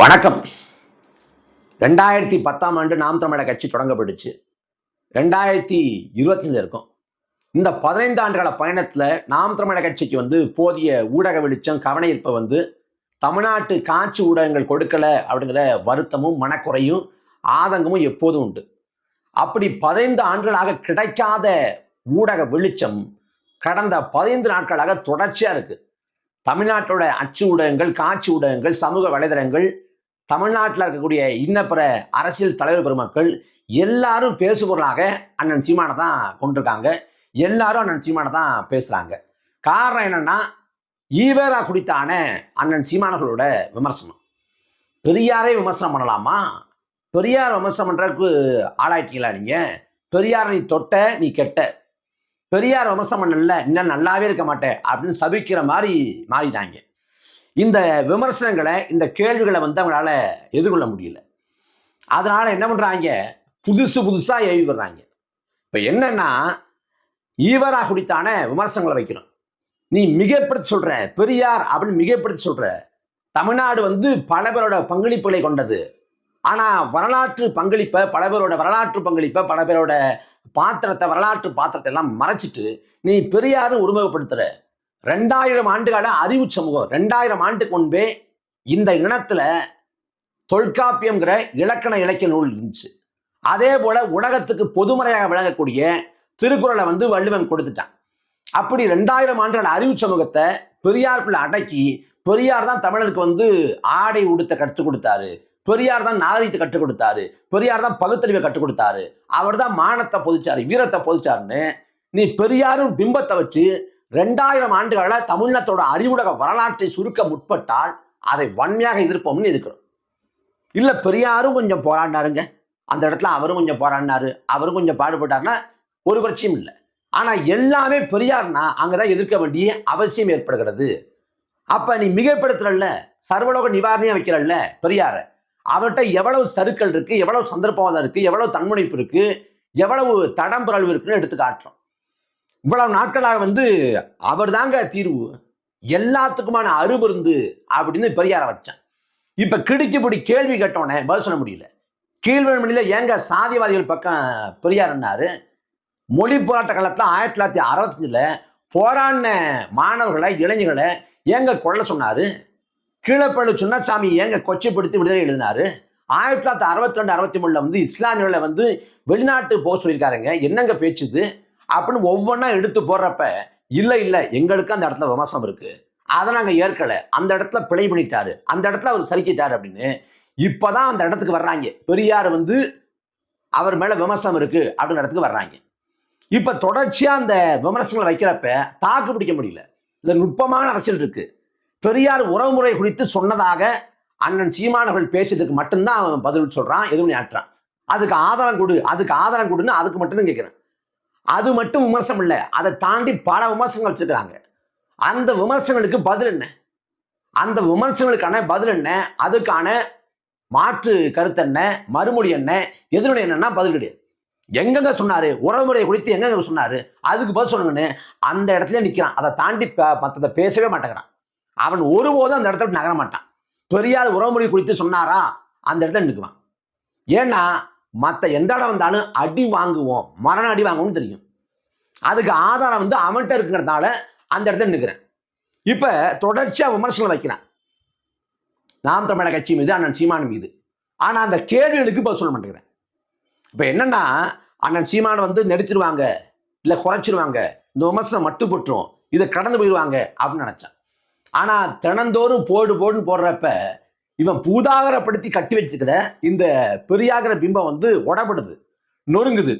வணக்கம். ரெண்டாயிரத்தி பத்தாம் ஆண்டு நாம் தமிழக கட்சி தொடங்கப்பட்டுச்சு. ரெண்டாயிரத்தி இருபத்தஞ்சில் இருக்கும். இந்த பதினைந்து ஆண்டுகால பயணத்தில் நாம் தமிழக கட்சிக்கு வந்து போதிய ஊடக வெளிச்சம் கவன வந்து தமிழ்நாட்டு காட்சி ஊடகங்கள் கொடுக்கல அப்படிங்கிற வருத்தமும் மனக்குறையும் ஆதங்கமும் எப்போதும் உண்டு. அப்படி பதினைந்து ஆண்டுகளாக கிடைக்காத ஊடக வெளிச்சம் கடந்த பதினைந்து நாட்களாக தொடர்ச்சியாக இருக்கு. தமிழ்நாட்டோட அச்சு ஊடகங்கள் காட்சி ஊடகங்கள் சமூக வலைதளங்கள் தமிழ்நாட்டில் இருக்கக்கூடிய இன்னப்பிற அரசியல் தலைவர் பெருமக்கள் எல்லாரும் பேசுபொருளாக அண்ணன் சீமானை தான் கொண்டிருக்காங்க. எல்லாரும் அண்ணன் சீமானை தான் பேசுகிறாங்க காரணம் என்னன்னா ஈவேரா குடித்தான அண்ணன் சீமானர்களோட விமர்சனம். பெரியாரே விமர்சனம் பண்ணலாமா? பெரியார் விமர்சனம் பண்ணுறதுக்கு ஆளாயிட்டீங்களா நீங்கள் பெரியார் நீ தொட்ட நீ கெட்ட. பெரியார் விமர்சனம் பண்ணல இன்னும் நல்லாவே இருக்க மாட்டேன் அப்படின்னு சபிக்கிற மாதிரி மாறிட்டாங்க. இந்த விமர்சனங்களை இந்த கேள்விகளை வந்து அவங்களால எதிர்கொள்ள முடியல. அதனால என்ன பண்றாங்க? புதுசு புதுசா ஏவி விடுறாங்க இப்ப என்னன்னா ஈவரா குடித்தான விமர்சனங்களை வைக்கிறோம் நீ மிகப்படுத்தி சொல்ற பெரியார் அப்படின்னு மிகப்படுத்தி சொல்ற தமிழ்நாடு வந்து பல பேரோட பங்களிப்புகளை கொண்டது. ஆனா வரலாற்று பங்களிப்பை பல பேரோட வரலாற்று பங்களிப்பை பல பேரோட பாத்திரத்தை வரலாற்று பாத்திரத்தை எல்லாம் மறைச்சிட்டு நீ பெரியாரு உருவகப்படுத்துற. ரெண்டாயிரம் ஆண்டுகால அறிவு சமூகம் ரெண்டாயிரம் ஆண்டுக்கு முன்பே இந்த இனத்துல தொல்காப்பியம்ங்கிற இலக்கண இலக்கிய நூல் இருந்துச்சு. அதே போல உலகத்துக்கு பொதுமறையாக விளங்கக்கூடிய திருக்குறளை வந்து வள்ளுவன் கொடுத்துட்டான். அப்படி ரெண்டாயிரம் ஆண்டுகள் அறிவு சமூகத்தை பெரியாருக்குள்ள அடக்கி பெரியார் தான் தமிழருக்கு வந்து ஆடை உடுத்த கற்றுக் கொடுத்தாரு பெரியார் தான் நாகரிகத்தை கற்றுக் கொடுத்தாரு பெரியார் தான் பகுத்தறிவை கற்றுக் கொடுத்தாரு அவர் தான் மானத்தை பொதிச்சாரு வீரத்தை பொதிச்சாருன்னு நீ பெரியாரும் பிம்பத்தை வச்சு ரெண்டாயிரம் ஆண்டுகளில் தமிழ்நாட்டோட அறிவுலக வரலாற்றை சுருக்க முற்பட்டால் அதை வன்மையாக எதிர்ப்போம்னு எதிர்க்கிறோம். இல்லை பெரியாரும் கொஞ்சம் போராடினாருங்க. அந்த இடத்துல அவரும் கொஞ்சம் போராடினாரு. அவரும் கொஞ்சம் பாடுபட்டாருன்னா ஒரு பிரச்சனையும் இல்லை. ஆனால் எல்லாமே பெரியார்னா அங்கதான் எதிர்க்க வேண்டிய அவசியம் ஏற்படுகிறது. அப்போ நீ மிகப்படுத்துறல்ல? சர்வலோக நிவாரணையாக வைக்கிறல்ல? பெரியார. அவர்கிட்ட எவ்வளவு சருக்கள் இருக்குது எவ்வளவு சந்தர்ப்பவாதம் இருக்குது எவ்வளவு தன்முனைப்பு இருக்குது எவ்வளவு தடம்புரல்வு இருக்குன்னு எடுத்து காட்டுறோம் இவ்வளவு நாட்களாக வந்து அவர் தாங்க தீர்வு. எல்லாத்துக்குமான அருமருந்து அப்படின்னு பெரியார வச்சான். இப்ப கிடுக்கிப்படி கேள்வி கேட்டோன்னே பதில் சொல்ல முடியல. கீழ்வெண்மணியில ஏங்க சாதிவாதிகள் பக்கம் பெரியார்னாரு மொழி போராட்ட காலத்துல ஆயிரத்தி தொள்ளாயிரத்தி அறுபத்தஞ்சுல போராடின மாணவர்களை இளைஞர்களை ஏங்க கொல்ல சொன்னாரு? கீழப்பள்ளி சுண்ணசாமி ஏங்க கொச்சைப்படுத்தி விடுதலை எழுதினாரு? ஆயிரத்தி தொள்ளாயிரத்தி அறுபத்தி ரெண்டு அறுபத்தி மூணுல வந்து இஸ்லாமியர்களை வந்து வெளிநாட்டு போக சொல்லியிருக்காருங்க. என்னங்க பேச்சுது? அப்படின்னு ஒவ்வொன்றா எடுத்து போடுறப்ப இல்லை இல்லை எங்களுக்கு அந்த இடத்துல விமர்சனம் இருக்கு. அதை நாங்கள் ஏற்கலை. அந்த இடத்துல பிழை பண்ணிட்டாரு. அந்த இடத்துல அவர் சரிக்கிட்டாரு அப்படின்னு. இப்போதான் அந்த இடத்துக்கு வர்றாங்க. பெரியார் வந்து அவர் மேலே விமர்சனம் இருக்கு அப்படிங்கிற இடத்துக்கு வர்றாங்க. இப்ப தொடர்ச்சியா அந்த விமர்சனங்களை வைக்கிறப்ப தாக்கு பிடிக்க முடியல. இந்த நுட்பமான அரசியல் இருக்கு. பெரியார் உறவுமுறை குறித்து சொன்னதாக அண்ணன் சீமானவர்கள் பேசியதுக்கு மட்டும்தான் அவன் பதில் சொல்றான் எதுவும் ஆட்டுறான் அதுக்கு ஆதாரம் கொடு அதுக்கு ஆதாரம் கொடுன்னு அதுக்கு மட்டும்தான் கேட்கிறேன் அது மட்டும் விமர்சனம் இல்லை. அதை தாண்டி பல விமர்சனங்கள் வச்சுருக்கிறாங்க. அந்த விமர்சனங்களுக்கு பதில் என்ன? அந்த விமர்சனங்களுக்கான பதில் என்ன? அதுக்கான மாற்று கருத்து என்ன? மறுமொழி என்ன? எதிர்மொழி என்னன்னா பதில் கிடையாது. எங்கெங்க சொன்னாரு? உறவுமுறை குறித்து எங்கெங்க சொன்னாரு? அதுக்கு பதில் சொல்லுங்கன்னு அந்த இடத்துல நிற்கிறான் அதை தாண்டி ப- பேசவே மாட்டேங்கிறான். அவன் ஒருபோதும் அந்த இடத்துல நகர மாட்டான். பெரியார் உறவுமுறை குறித்து சொன்னாரா? அந்த இடத்துல நிற்குவான் ஏன்னா மற்ற எந்த இடம் வந்தாலும் அடி வாங்குவோம். மரண அடி வாங்குவோம்னு தெரியும். அதுக்கு ஆதாரம் வந்து அவன்கிட்ட இருக்கிறதுனால அந்த இடத்துல நிற்கிறேன் இப்போ தொடர்ச்சியாக விமர்சனம் வைக்கிறான். நாம் தமிழக கட்சி மீது அண்ணன் சீமான் மீது. ஆனால் அந்த கேள்விகளுக்கு பதில் சொல்ல மாட்டேங்கிறேன். இப்போ என்னன்னா அண்ணன் சீமான் வந்து நெடுத்துருவாங்க இல்லை குறைச்சிருவாங்க இந்த விமர்சனம் மட்டுப்பட்டுரும் இதை கடந்து போயிடுவாங்க அப்படின்னு நினச்சேன். ஆனால் தினந்தோறும் போடு போடுன்னு போடுறப்ப இவன் பூதாகரப்படுத்தி கட்டி வச்சுக்கிற இந்த பெரியாகிற பிம்பம் வந்து உடப்படுது நொறுங்குது.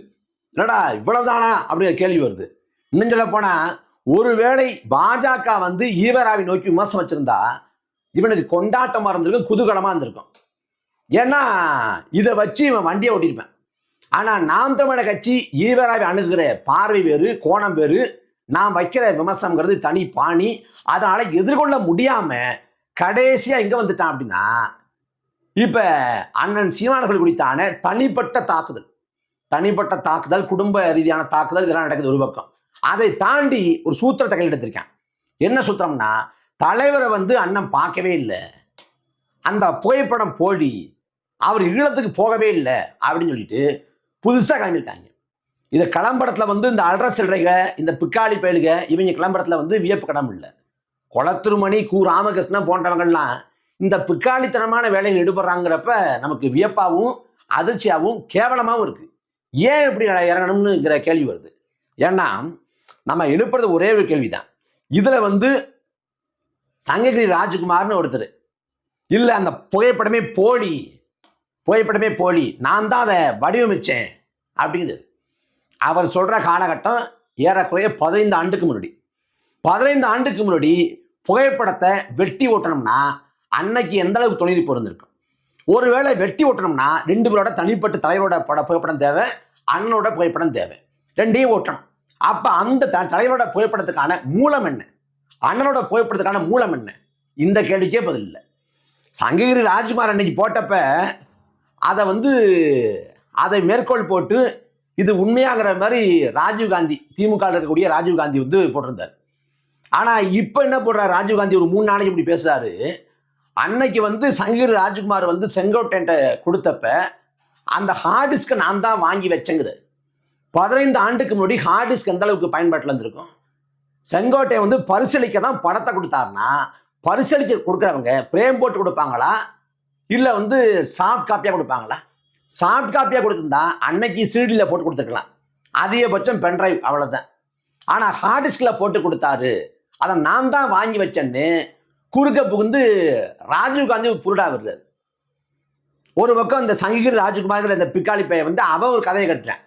என்னடா இவ்வளவுதானா? அப்படிங்கிற கேள்வி வருது. இன்னும் சொல்ல போனா ஒருவேளை பாஜக வந்து ஈவராவை நோக்கி விமர்சனம் வச்சிருந்தா இவனுக்கு கொண்டாட்டமா இருந்திருக்கும் குதூகலமா இருந்திருக்கும். ஏன்னா இதை வச்சு இவன் வண்டியை ஓட்டியிருப்பான். ஆனா நாம் தமிழர் கட்சி ஈவராவை அணுகுகிற பார்வை வேறு கோணம் வேறு. நாம் வைக்கிற விமர்சனங்கிறது தனி பாணி. அதனால எதிர்கொள்ள முடியாம கடைசியா எங்க வந்துட்டான் அப்படின்னா இப்ப அண்ணன் சீமானர்கள் குறித்தான தனிப்பட்ட தாக்குதல். தனிப்பட்ட தாக்குதல் குடும்ப ரீதியான தாக்குதல் இதெல்லாம் நடக்குது ஒரு பக்கம். அதை தாண்டி ஒரு சூத்திரத்தை கையில் என்ன சூத்திரம்னா தலைவரை வந்து அண்ணன் பார்க்கவே இல்லை. அந்த புகைப்படம் போலி அவர் ஈழத்துக்கு போகவே இல்லை அப்படின்னு சொல்லிட்டு புதுசாக கிளம்பிட்டாங்க. இந்த கிளம்படத்தில் வந்து இந்த அல்ற சில்லறைக இந்த பிக்காளி பயலுக இவங்க கிளம்படத்தில் வந்து வியப்பு கடமில்லை இல்லை. குளத்திருமணி கு ராமகிருஷ்ணன் போன்றவங்கள்லாம் இந்த பிக்காளித்தனமான வேலையில் ஈடுபடுறாங்கிறப்ப நமக்கு வியப்பாகவும் அதிர்ச்சியாகவும் கேவலமாகவும் இருக்குது ஏன் இப்படி இறங்கணும்னுங்கிற கேள்வி வருது. ஏன்னா நம்ம எழுப்புறது ஒரே ஒரு கேள்விதான். இதில் வந்து சங்ககிரி ராஜ்குமார்னு ஒருத்தர். இல்லை அந்த புகைப்படமே போலி புகைப்படமே போலி நான் தான் அதை வடிவமைச்சேன் அப்படிங்கிறது அவர் சொல்கிற காலகட்டம் ஏறக்குறைய பதினைந்து ஆண்டுக்கு முன்னாடி. பதினைந்து ஆண்டுக்கு முன்னாடி புகைப்படத்தை வெட்டி ஓட்டணும்னா அன்னைக்கு எந்த அளவுக்கு தொழில்நுட்பம் இருந்திருக்கும் ஒருவேளை வெட்டி ஓட்டணும்னா ரெண்டு பேரோட தனிப்பட்ட தலைவரோட பட புகைப்படம் தேவை அண்ணனோட புகைப்படம் தேவை. ரெண்டையும் ஓட்டணும். அப்ப அந்த த- தலைவரோட புகைப்படத்துக்கான மூலம் என்ன? அண்ணனோட புகைப்படத்துக்கான மூலம் என்ன? இந்த கேள்விக்கே பதில் இல்லை. சங்ககிரி ராஜ்குமார் அன்னைக்கு போட்டப்ப அதை வந்து அதை மேற்கோள் போட்டு இது உண்மையாங்கிற மாதிரி ராஜீவ் காந்தி திமுக இருக்கக்கூடிய ராஜீவ் காந்தி வந்து போட்டிருந்தார். ஆனால் இப்போ என்ன போடுறாரு? ராஜீவ்காந்தி ஒரு மூணு நாளைக்கு இப்படி பேசுறாரு. அன்னைக்கு வந்து சங்ககிரி ராஜ்குமார் வந்து செங்கோட்டையன்ட்ட கொடுத்தப்ப அந்த ஹார்ட் டிஸ்கை நான் தான் வாங்கி வச்சேங்குது. பதினைந்து ஆண்டுக்கு முன்னாடி ஹார்ட் டிஸ்க் எந்த அளவுக்கு பயன்பாட்டில் இருந்திருக்கும்? செங்கோட்டை வந்து பரிசளிக்க தான் படத்தை கொடுத்தாருன்னா பரிசளிக்க கொடுக்குறவங்க பிரேம் போட்டு கொடுப்பாங்களா? இல்லை வந்து சாஃப்ட் காப்பியாக கொடுப்பாங்களா? சாஃப்ட் காப்பியாக கொடுத்துருந்தா அன்னைக்கு சீடியில் போட்டு கொடுத்துருக்கலாம். அதிகபட்சம் பென்ட்ரைவ் அவ்வளோதான் ஆனால் ஹார்ட் டிஸ்கில் போட்டு கொடுத்தாரு. அதை நான் தான் வாங்கி வச்சேன்னு குறுக்க புகுந்து ராஜீவ் காந்தி புருடா வருது. ஒரு பக்கம் இந்த சங்ககிரி ராஜகுமார்ங்கிற இந்த பிக்காளி பையன் வந்து அவன் ஒரு கதையை கட்டுறான்.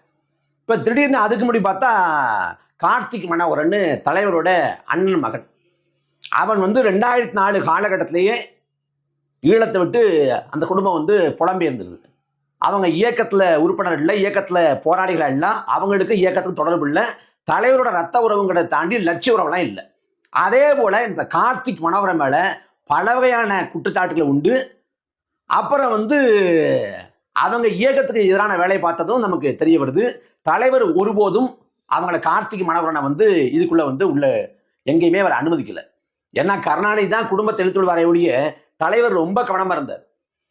இப்போ திடீர்னு அதுக்கு முன்னாடி பார்த்தா கார்த்திக் மனோகரன்னு தலைவரோட அண்ணன் மகன். அவன் வந்து ரெண்டாயிரத்தி நாலு காலகட்டத்திலேயே ஈழத்தை விட்டு அந்த குடும்பம் வந்து புலம்பெயர்ந்துருது அவங்க இயக்கத்தில் உறுப்பினர் இல்லை இயக்கத்தில் போராளிகள் இல்லை அவங்களுக்கு இயக்கத்துக்கு தொடர்பு இல்லை தலைவரோட ரத்த உறவுங்கிறத தாண்டி லட்சிய உறவுலாம் இல்லை. அதே போல இந்த கார்த்திக் மனோகரன் மேல பல வகையான குற்றச்சாட்டுகள் உண்டு. அப்புறம் வந்து அவங்க இயக்கத்துக்கு எதிரான வேலை பார்த்ததும் நமக்கு தெரிய வருது தலைவர் ஒருபோதும் அவங்கள கார்த்திக் மனோகரனை வந்து இதுக்குள்ள வந்து உள்ள எங்கேயுமே அவர் அனுமதிக்கல. ஏன்னா கருணாநிதி தான் குடும்பத்தை எழுத்துள்ளாரே ஒழிய தலைவர் ரொம்ப கவனமா இருந்தார்.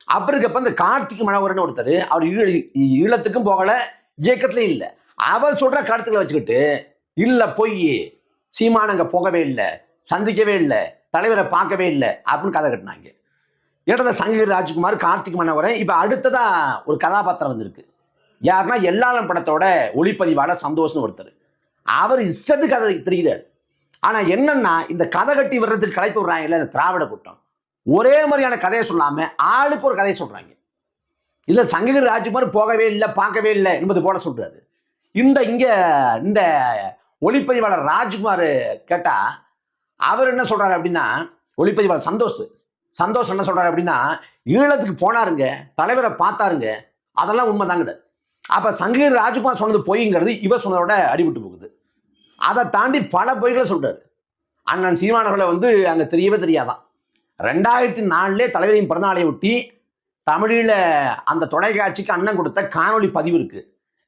அப்படி இருக்கப்ப இந்த கார்த்திக் மனோகரன் ஒருத்தர் அவர் ஈழ- ஈழத்துக்கும் போகல இயக்கத்துலயும் இல்லை. அவர் சொல்ற கருத்துக்களை வச்சுக்கிட்டு இல்ல பொய். சீமான் அங்கே போகவே இல்லை சந்திக்கவே இல்லை தலைவரை பார்க்கவே இல்லை அப்படின்னு கதை கட்டினாங்க. இடத்துல சங்ககிரி ராஜ்குமார் கார்த்திக் மன்னவரன் இப்போ அடுத்ததாக ஒரு கதாபாத்திரம் வந்திருக்கு. யாருன்னா எல்லாரும் படத்தோட ஒளிப்பதிவாளர் சந்தோஷ்னு ஒருத்தர். அவர் இஷ்டத்து கதை தெரியுதார் ஆனால் என்னன்னா இந்த கதை கட்டி வர்றதுக்கு கலைப்பு விடுறாங்கல்ல இந்த திராவிட கூட்டம். ஒரே மாதிரியான கதையை சொல்லாமல் ஆளுக்கு ஒரு கதையை சொல்கிறாங்க இல்லை சங்ககிரி ராஜ்குமார் போகவே இல்லை பார்க்கவே இல்லை என்பது போல சொல்கிறாரு இந்த இங்கே இந்த ஒளிப்பதிவாளர் ராஜ்குமார் கேட்டா அவர் என்ன சொல்றாரு அப்படின்னா ஒளிப்பதிவாளர் சந்தோஷ் சந்தோஷ் என்ன சொல்றாரு அப்படின்னா ஈழத்துக்கு போனாருங்க தலைவரை பார்த்தாருங்க அதெல்லாம் உண்மைதாங்க அப்ப சங்கீர் ராஜ்குமார் சொன்னது பொய்ங்கிறது இவர் சொன்னதோட அடிபட்டு போகுது. அதை தாண்டி பல பொய்களை சொல்றாரு. அண்ணன் சீமானவர்களை வந்து அங்க தெரியவே தெரியாதான். ரெண்டாயிரத்தி நாலுலே தலைவரின் பிறந்தநாளை ஒட்டி தமிழில் அந்த தொலைக்காட்சிக்கு அண்ணன் கொடுத்த காணொளி பதிவு இருக்கு.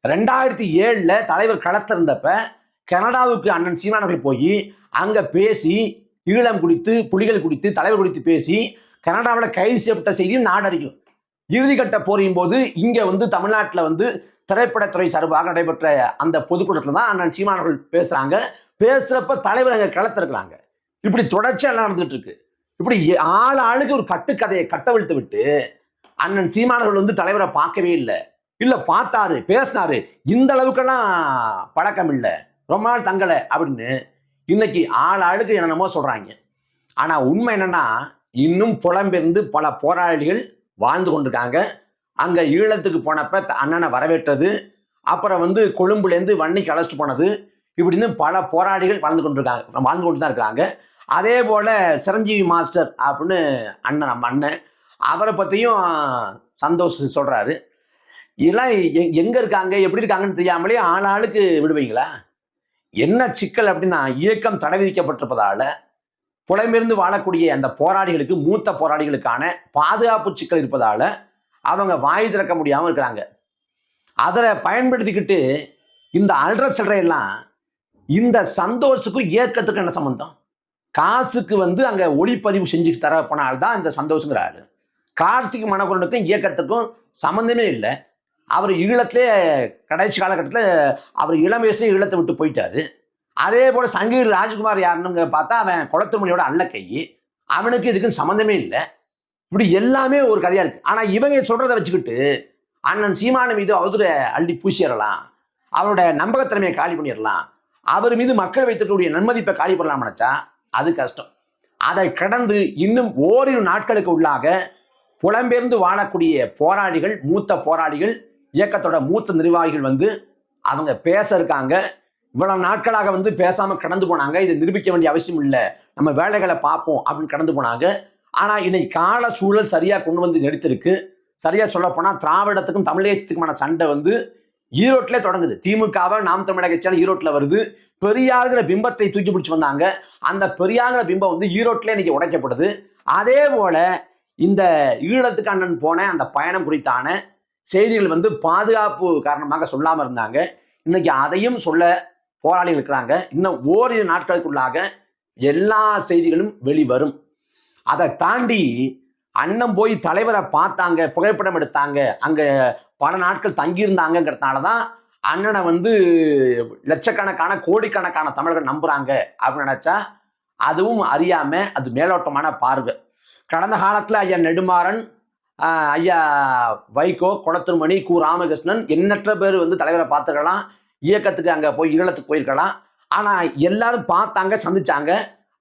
ரெண்டாயிரத்தி ஏழுல தலைவர் களத்திருந்தப்ப கனடாவுக்கு அண்ணன் சீமானவர்கள் போய் அங்கே பேசி ஈழம் குறித்து புலிகள் குறித்து தலைவர் குறித்து பேசி கனடாவில் கைது செய்யப்பட்ட செய்தியும் நாடறியும் இறுதிக்கட்ட போரின் போது இங்கே வந்து தமிழ்நாட்டில் வந்து திரைப்படத்துறை சார்பாக நடைபெற்ற அந்த பொதுக்கூட்டத்தில் தான் அண்ணன் சீமானவர்கள் பேசுகிறாங்க பேசுகிறப்ப தலைவர் அங்கே களத்திருக்கிறாங்க. இப்படி தொடர்ச்சியாக எல்லாம் நடந்துட்டு இருக்கு. இப்படி ஆள் ஆளுக்கு ஒரு கட்டுக்கதையை கட்டவிழ்த்து விட்டு அண்ணன் சீமானவர்கள் வந்து தலைவரை பார்க்கவே இல்லை. இல்லை பார்த்தாரு பேசினாரு. இந்த அளவுக்கெல்லாம் பழக்கம் இல்லை. ரொம்ப நாள் தங்கலை அப்படின்னு இன்னைக்கு ஆள் ஆளுக்கு என்னென்னமோ சொல்றாங்க. ஆனா உண்மை என்னன்னா இன்னும் புலம்பெயர்ந்து பல போராளிகள் வாழ்ந்து கொண்டிருக்காங்க. அங்க ஈழத்துக்கு போனப்ப த- அண்ணனை வரவேற்றது அப்புறம் வந்து கொழும்புலேருந்து வன்னிக்கு அழைச்சிட்டு போனது இப்படின்னு பல போராளிகள் வாழ்ந்து கொண்டிருக்காங்க வாழ்ந்து கொண்டு தான் இருக்காங்க. அதே போல சிரஞ்சீவி மாஸ்டர் அப்படின்னு அண்ணன் நம்ம அண்ணன் அவரை பத்தியும் சந்தோஷ் சொல்றாரு. இதெல்லாம் எங்கே எங்க இருக்காங்க எப்படி இருக்காங்கன்னு தெரியாமலே ஆள் ஆளுக்கு விடுவீங்களா? என்ன சிக்கல் அப்படின்னா இயக்கம் தடை விதிக்கப்பட்டிருப்பதால புலமிருந்து வாழக்கூடிய அந்த போராளிகளுக்கு மூத்த போராளிகளுக்கான பாதுகாப்பு சிக்கல் இருப்பதால அவங்க வாய் திறக்க முடியாமல் இருக்கிறாங்க. அதை பயன்படுத்திக்கிட்டு இந்த அல்ற சில்லறையெல்லாம் இந்த சந்தோஷத்துக்கும் இயக்கத்துக்கும் என்ன சம்பந்தம்? காசுக்கு வந்து அங்கே ஒளிப்பதிவு செஞ்சு தர போனால்தான் இந்த சந்தோஷங்கிறாரு கார்த்திக் மணக்குரனுக்கும் இயக்கத்துக்கும் சம்மந்தமே இல்லை. அவர் ஈழத்திலே கடைசி காலகட்டத்தில் அவர் இளம் வயசுலேயே ஈழத்தை விட்டு போயிட்டாரு. அதே போல் சங்கீர் ராஜ்குமார் யாருன்னு பார்த்தா அவன் குளத்துமணியோட அண்ண கை அவனுக்கு இதுக்கும் சம்மந்தமே இல்லை. இப்படி எல்லாமே ஒரு கதையாக இருக்குது ஆனால் இவங்க சொல்கிறத வச்சுக்கிட்டு அண்ணன் சீமான மீது அவதூற அள்ளி பூசிடலாம் அவரோட நம்பகத்தன்மையை காலி பண்ணிடலாம் அவர் மீது மக்கள் வைத்திருக்கக்கூடிய நன்மதிப்பை காலி பண்ணலாம் நினச்சா அது கஷ்டம். அதை கடந்து இன்னும் ஓரிரு நாட்களுக்கு உள்ளாக புலம்பெயர்ந்து வாழக்கூடிய போராளிகள் மூத்த போராளிகள் இயக்கத்தோட மூத்த நிர்வாகிகள் வந்து அவங்க பேச இருக்காங்க. இவ்வளவு நாட்களாக வந்து பேசாம கடந்து போனாங்க. இதை நிரூபிக்க வேண்டிய அவசியம் இல்லை. நம்ம வேலைகளை பார்ப்போம் அப்படின்னு கடந்து போனாங்க. ஆனா இன்னைக்கு கால சூழல் சரியா கொண்டு வந்து நடித்திருக்கு சரியா சொல்ல போனா திராவிடத்துக்கும் தமிழகத்துக்குமான சண்டை வந்து ஈரோட்டிலே தொடங்குது. திமுகவை நாம் தமிழக கட்சியான ஈரோட்டில் வருது. பெரியாருங்கிற பிம்பத்தை தூக்கி பிடிச்சி வந்தாங்க. அந்த பெரியாருங்கிற பிம்பம் வந்து ஈரோட்டிலே இன்னைக்கு உடைக்கப்படுது அதே போல இந்த ஈழத்துக்கு அண்ணன் போன அந்த பயணம் குறித்தான செய்திகள் வந்து பாதுகாப்பு காரணமாக சொல்லாமல் இருந்தாங்க. இன்னைக்கு அதையும் சொல்ல போராளிகள் இருக்கிறாங்க. இன்னும் ஓரிரு நாட்களுக்குள்ளாக எல்லா செய்திகளும் வெளிவரும். அதை தாண்டி அண்ணன் போய் தலைவரை பார்த்தாங்க புகைப்படம் எடுத்தாங்க அங்க பல நாட்கள் தங்கியிருந்தாங்கிறதுனால தான் அண்ணனை வந்து லட்சக்கணக்கான கோடிக்கணக்கான தமிழர்கள் நம்புறாங்க அப்படின்னு நினைச்சா அதுவும் அறியாம அது மேலோட்டமான பார்வை. கடந்த காலத்துல ஐயா நெடுமாறன் ஐயா வைகோ குளத்துமணி கு. ராமகிருஷ்ணன் எண்ணற்ற பேர் வந்து தலைவரை பார்த்துக்கலாம் இயக்கத்துக்கு அங்கே போய் ஈழத்துக்கு போயிருக்கலாம். ஆனால் எல்லாரும் பார்த்தாங்க சந்திச்சாங்க.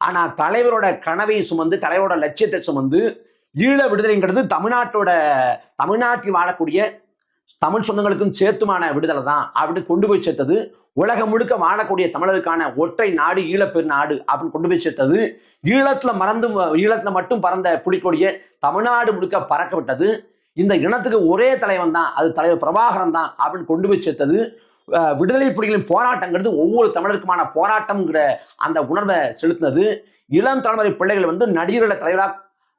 ஆனால் தலைவரோட கனவை சுமந்து தலைவரோட லட்சியத்தை சுமந்து ஈழ விடுதலைங்கிறது தமிழ்நாட்டோட தமிழ்நாட்டில் வாழக்கூடிய தமிழ் சொந்தங்களுக்கும் சேர்த்துமான விடுதலை தான் அப்படின்னு கொண்டு போய் சேர்த்தது உலகம் முழுக்க வாழக்கூடிய தமிழருக்கான ஒற்றை நாடு ஈழப்பெரு நாடு அப்படின்னு கொண்டு போய் சேர்த்தது. ஈழத்துல மறந்து ஈழத்துல மட்டும் பறந்த புலிக்கொடிய தமிழ்நாடு முழுக்க பறக்க விட்டது. இந்த இனத்துக்கு ஒரே தலைவன் தான் அது தலைவர் பிரபாகரன் தான் அப்படின்னு கொண்டு போய் சேர்த்தது. விடுதலை புலிகளின் போராட்டங்கிறது ஒவ்வொரு தமிழருக்குமான போராட்டம்ங்கிற அந்த உணர்வை செலுத்தினது. இளம் தலைமுறை பிள்ளைகள் வந்து நடிகர்களை தலைவராக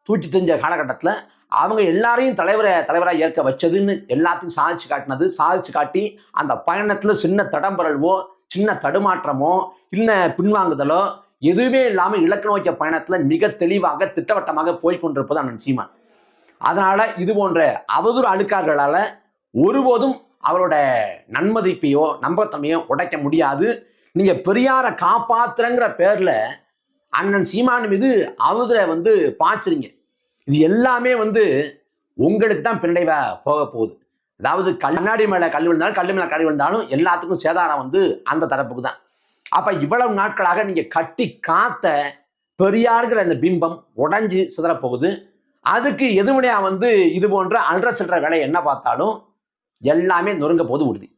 தூக்கி தெரிஞ்ச காலகட்டத்தில் அவங்க எல்லாரையும் தலைவரை தலைவராக ஏற்க வச்சதுன்னு எல்லாத்தையும் சாதிச்சு காட்டினது. சாதிச்சு காட்டி அந்த பயணத்தில் சின்ன தடம்பரல்வோ சின்ன தடுமாற்றமோ இல்லை பின்வாங்குதலோ எதுவுமே இல்லாமல் இலக்கு நோக்கிய பயணத்தில் மிக தெளிவாக திட்டவட்டமாக போய்கொண்டிருப்பது அண்ணன் சீமான். அதனால இது போன்ற அவதூறு அழுக்கார்களால் ஒருபோதும் அவரோட நன்மதிப்பையோ நம்பத்தமையோ உடைக்க முடியாது. நீங்கள் பெரியாரை காப்பாத்துறங்கிற பேரில் அண்ணன் சீமான் மீது அவதூறை வந்து பாய்ச்சுறீங்க இது எல்லாமே வந்து உங்களுக்கு தான் பின்னடைவா போக போகுது. அதாவது கண்ணாடி மேல கல் விழுந்தாலும் கல் மேல கல் விழுந்தாலும் எல்லாத்துக்கும் சேதாரம் வந்து அந்த தரப்புக்கு தான். அப்ப இவ்வளவு நாட்களாக நீங்க கட்டி காத்த பெரியாருங்கிற அந்த பிம்பம் உடஞ்சி சிதறப்போகுது. அதுக்கு எதிர்மனையா வந்து இது போன்ற அல்ற சில்ற வேலை என்ன பார்த்தாலும் எல்லாமே நொறுங்க போது உறுதி.